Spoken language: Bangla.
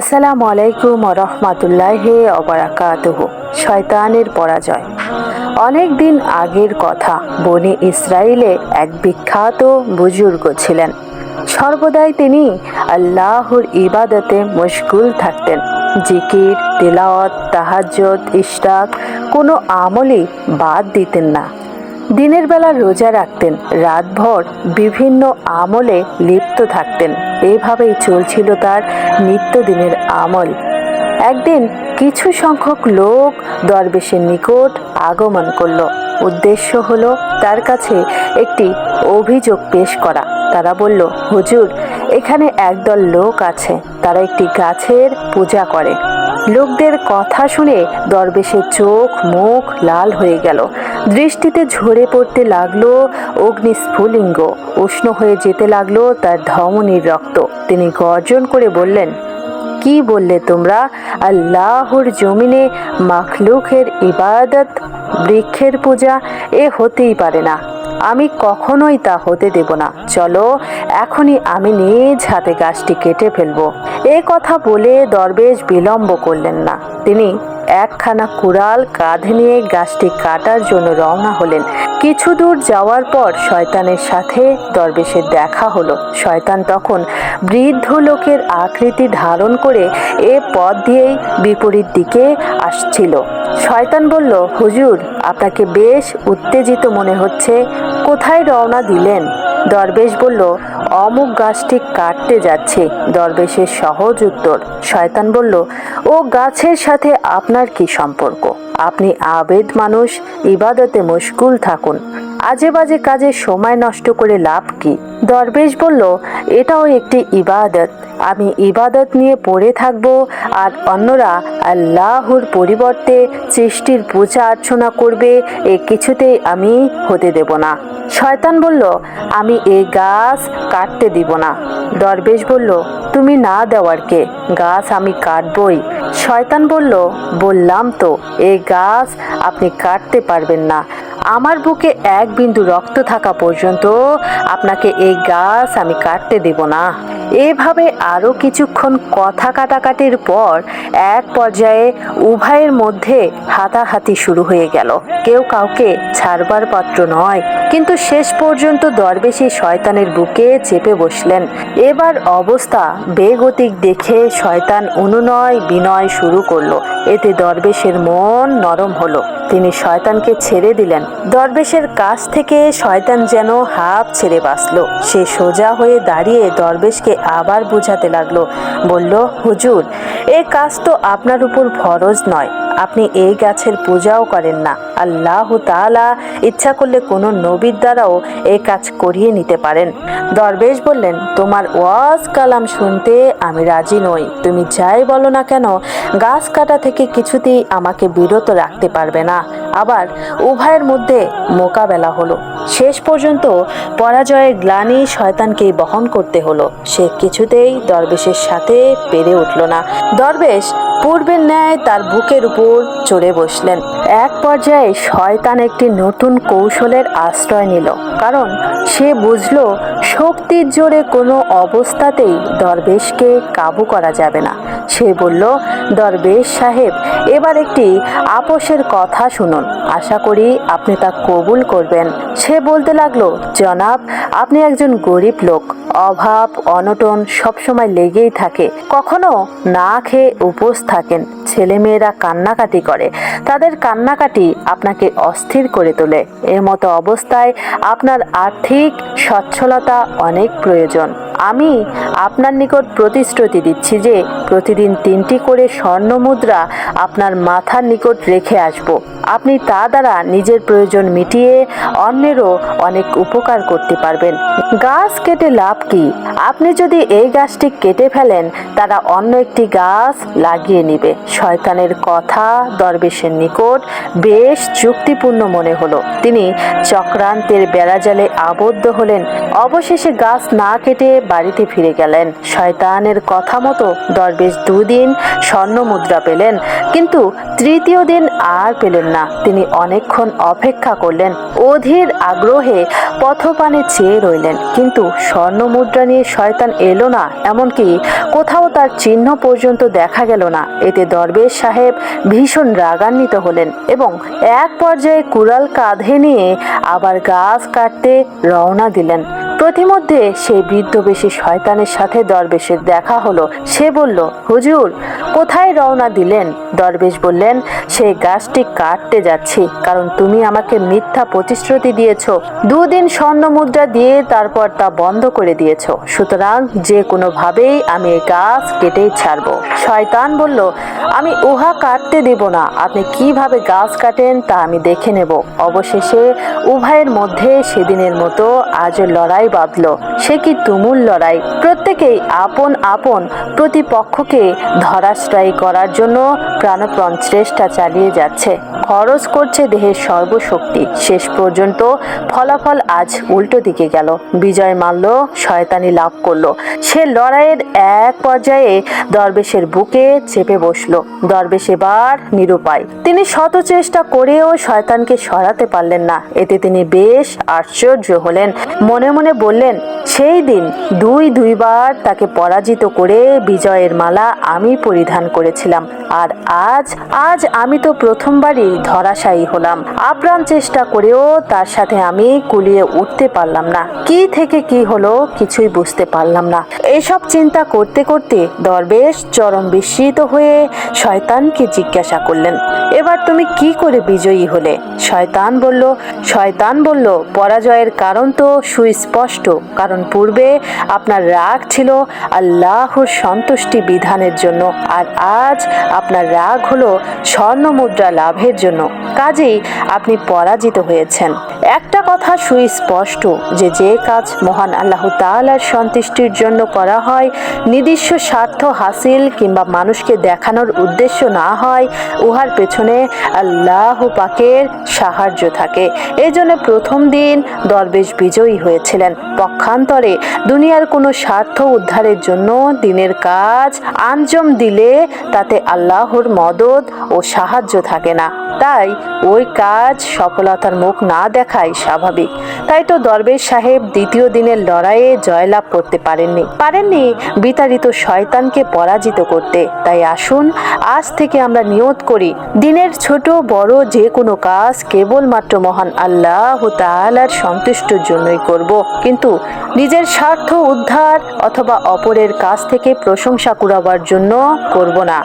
আসসালামু আলাইকুম রহমাতুল্লাহ অবরাকাতুহ শয়তানের পরাজয়। অনেক দিন আগের কথা, বনি ইসরায়েলে এক বিখ্যাত বুজুর্গ ছিলেন। সর্বদাই তিনি আল্লাহর ইবাদতে মশগুল থাকতেন। জিকির, তিলাওয়াত তাহাজ্জত ইশরাক কোনো আমলই বাদ দিতেন না। দিনের বেলা রোজা রাখতেন, রাতভর বিভিন্ন আমলে লিপ্ত থাকতেন। এভাবেই চলছিল তার নিত্যদিনের আমল। একদিন কিছু সংখ্যক লোক দরবেশের নিকট আগমন করল। উদ্দেশ্য হলো তার কাছে একটি অভিযোগ পেশ করা। তারা বলল, হুজুর, এখানে একদল লোক আছে। তারা একটি গাছের পূজা করে। লোকদের কথা শুনে দরবেশের চোখ মুখ লাল হয়ে গেল। দৃষ্টিতে ঝরে পড়তে লাগল অগ্নিস্ফুলিঙ্গ। উষ্ণ হয়ে যেতে লাগল তার ধমনীর রক্ত। তিনি গর্জন করে বললেন, কি বললে তোমরা? আল্লাহর জমিনে মাখলুকের ইবাদত, বৃক্ষের পূজা, এ হতেই পারে না। আমি কখনোই তা হতে দেব না। চলো, এখনই আমি নিজ হাতে গাছটি কেটে ফেলব। এ কথা বলে দরবেশ বিলম্ব করলেন না। তিনি একখানা কুড়াল কাঁধে নিয়ে গাছটি কাটার জন্য রওনা হলেন। কিছু দূর যাওয়ার পর শয়তানের সাথে দরবেশের দেখা হলো। শয়তান তখন বৃদ্ধ লোকের আকৃতি ধারণ করে এ পথ দিয়েই বিপরীত দিকে আসছিল। শয়তান বলল, হুজুর, আপনাকে বেশ উত্তেজিত মনে হচ্ছে। কোথায় রওনা দিলেন? দরবেশ বলল, অমুক গাছটি কাটতে যাচ্ছে। দরবেশের সহজ উত্তর। শয়তান বলল, ও গাছের সাথে আপনার কি সম্পর্ক? আপনি আবেদ মানুষ, ইবাদতে মুশকুল থাকুন। আজে বাজে কাজে সময় নষ্ট করে লাভ কি? দরবেশ বলল, এটাও একটি ইবাদত। আমি ইবাদত নিয়ে পড়ে থাকব আর অন্যরা আল্লাহর পরিবর্তে সৃষ্টির পূজা অর্চনা করবে, এ কিছুতেই আমি হতে দেব না। শয়তান বলল, আমি এই গাছ কাটতে দিব না। দরবেশ বলল, তুমি না দেওয়ার কে? গাছ আমি কাটবই। শয়তান বলল, বললাম তো এই গাছ আপনি কাটতে পারবেন না। আমার বুকে এক বিন্দু রক্ত থাকা পর্যন্ত আপনাকে এই গাছ আমি কাটতে দেব না। এভাবে আরও কিছুক্ষণ কথা কাটাকাটির পর এক পর্যায়ে উভয়ের মধ্যে হাতাহাতি শুরু হয়ে গেল। কেউ কাউকে ছাড়বার পাত্র নয়। কিন্তু শেষ পর্যন্ত দরবেশী শয়তানের বুকে চেপে বসলেন। এবার অবস্থা বেগতিক দেখে শয়তান অনুনয় বিনয় শুরু করল। এতে দরবেশের মন নরম হলো। তিনি শয়তানকে ছেড়ে দিলেন। দরবেশের কাছ থেকে শয়তান যেন হাফ ছেড়ে বাঁচল। সে সোজা হয়ে দাঁড়িয়ে দরবেশকে আবার বোঝাতে লাগল, বলল, হুজুর, এ কাজ তো আপনার উপর ফরজ নয়। আপনি এই গাছের পূজাও করেন না। আল্লাহ তাআলা ইচ্ছা করলে কোনো নবীর দ্বারাও এই কাজ করিয়ে নিতে পারেন। দরবেশ বললেন, তোমার ওয়াজ কালাম শুনতে আমি রাজি নই। তুমি যাই বলো না কেন, গাছ কাটা থেকে কিছুতেই আমাকে বিরত রাখতে পারবে না। আবার উভয়ের মধ্যে মোকাবেলা হলো। শেষ পর্যন্ত পরাজয়ের গ্লানি শয়তানকেই বহন করতে হলো। সে কিছুতেই দরবেশের সাথে পেরে উঠল না। দরবেশ পূর্বের ন্যায় তার বুকের উপর চড়ে বসলেন। এক পর্যায়ে শয়তান একটি নতুন কৌশলের আশ্রয় নিল, কারণ সে বুঝল শক্তির জোরে কোনো অবস্থাতেই দরবেশকে কাবু করা যাবে না। সে বলল, দরবেশ সাহেব, এবার একটি আপোষের কথা শুনুন। আশা করি আপনি তা কবুল করবেন। সে বলতে লাগল, জনাব, আপনি একজন গরিব লোক। অভাব, অনটন সবসময় লেগেই থাকে। কখনো না খেয়ে উপোস থাকেন। ছেলেমেয়েরা কান্নাকাটি করে। তাদের কান্নাকাটি আপনাকে অস্থির করে তোলে। এর মতো অবস্থায় আপনার আর্থিক সচ্ছলতা অনেক প্রয়োজন। আমি আপনার নিকট প্রতিশ্রুতি দিচ্ছি যে প্রতিদিন তিনটি করে স্বর্ণ মুদ্রা আপনার মাথার নিকট রেখে আসব। আপনি তা দ্বারা নিজের প্রয়োজন মিটিয়ে অন্যেরও অনেক উপকার করতে পারবেন। গাছ কেটে লাভ কি? আপনি যদি এই গাছটি কেটে ফেলেন, তারা অন্য একটি গাছ লাগিয়ে নিবে। শয়তানের কথা দরবেশের নিকট বেশ যুক্তিপূর্ণ মনে হলো। তিনি চক্রান্তের বেড়াজালে আবদ্ধ হলেন। অবশেষে গাছ না কেটে বাড়িতে ফিরে গেলেন। শয়তানের কথা মতো দরবেশ দুদিন স্বর্ণ মুদ্রা পেলেন, কিন্তু তৃতীয় দিন আর পেলেন না। তিনি অনেকক্ষণ অপেক্ষা করলেন, অধীর আগ্রহে পথপানে চেয়ে রইলেন। কিন্তু স্বর্ণ মুদ্রা নিয়ে শয়তান এলো না, এমনকি কোথাও তার চিহ্ন পর্যন্ত দেখা গেল না। এতে দরবেশ সাহেব ভীষণ রাগান্বিত হলেন এবং এক পর্যায়ে কুড়াল কাঁধে নিয়ে আবার গাছ কাটতে রওনা দিলেন। প্রতিমধ্যে সেই বৃদ্ধ বেশি শয়তানের সাথে দরবেশের দেখা হলো। সে বলল, হুজুর, কোথায় রওনা দিলেন? দরবেশ বললেন, সেই গাছটি কাটতে যাচ্ছি, কারণ তুমি আমাকে মিথ্যা প্রতিশ্রুতি দিয়েছ। দুদিন স্বর্ণ মুদ্রা দিয়ে তারপর তা বন্ধ করে দিয়েছ। সুতরাং যে কোনোভাবেই আমি এই গাছ কেটেই ছাড়ব। শয়তান বলল, আমি উহা কাটতে দেব না। আপনি কীভাবে গাছ কাটেন তা আমি দেখে নেব। অবশেষে উভয়ের মধ্যে সেদিনের মতো আজও লড়াই বাঁধল। সে কি তুমুল লড়াই? প্রত্যেকেই আপন আপন প্রতিপক্ষকে ধরাশ্রয়ী করার জন্য প্রাণপ্রণ চেষ্টা চালিয়ে যাচ্ছে। খরচ করছে দেহের সর্বশক্তি। শেষ পর্যন্ত ফলাফল আজ উল্টো দিকে গেল। বিজয় মাল্য শয়তানি লাভ করল। সে লড়াইয়ের এক পর্যায়ে দরবেশের বুকে চেপে বসল। দরবেশ এবার নিরুপায়। তিনি শত চেষ্টা করেও শয়তানকে সরাতে পারলেন না। এতে তিনি বেশ আশ্চর্য হলেন। মনে মনে বললেন সেই দিন দুই দুইবার তাকে পরাজিত করে বিজয়ের মালা আমি পরিধান করেছিলাম। আর আজ আজ আমি তো প্রথমবারই ধরাশায়ী হলাম। আপ্রাণ চেষ্টা করেও তার সাথে আমি কুলিয়ে উঠতে পারলাম না। কি থেকে কি হলো কিছুই বুঝতে পারলাম না। এসব চিন্তা করতে করতে দরবেশ চরম বিস্মিত হয়ে শয়তানকে জিজ্ঞাসা করলেন, এবার তুমি কি করে বিজয়ী হলে? শয়তান বলল শয়তান বলল, পরাজয়ের কারণ তো সুস্পষ্ট, কারণ পূর্বে আপনার রাগ ছিল, আল্লাহর সন্তুষ্টি বিধানের জন্য। আর আজ আপনার রাগ হলো স্বর্ণ মুদ্রা লাভের জন্য। কাজেই আপনি পরাজিত হয়েছেন। একটা কথা সুস্পষ্ট, যে যে কাজ মহান আল্লাহ তাআলার সন্তুষ্টির জন্য করা হয়, নির্দিষ্ট স্বার্থ হাসিল কিংবা মানুষকে দেখানোর উদ্দেশ্য না হয়, উহার পেছনে আল্লাহ পাকের সাহায্য থাকে। এই জন্য প্রথম দিন দরবেশ বিজয়ী হয়েছিলেন। পক্ষান্তরে দুনিয়ার কোনো স্বার্থ উদ্ধারের জন্য দিনের কাজ আঞ্জম দিলে তাতে আল্লাহর মদত ও সাহায্য থাকে না। তাই ওই কাজ সফলতার মুখ না দেখাই স্বাভাবিক। তাই তো দরবেশ সাহেব দ্বিতীয় দিনের লড়াইয়ে জয়লাভ করতে পারেননি। পারেননি বিতাড়িত শয়তানকে পরাজিত করতে। তাই আসুন, আজ থেকে আমরা নিয়ত করি, দিনের ছোট বড় যে কোনো কাজ কেবলমাত্র মহান আল্লাহ তাআলার সন্তুষ্টর জন্যই করব। কিন্তু নিজের স্বার্থ উদ্ধার অথবা অপরের কাছ থেকে প্রশংসা কুড়াবার জন্য করব না।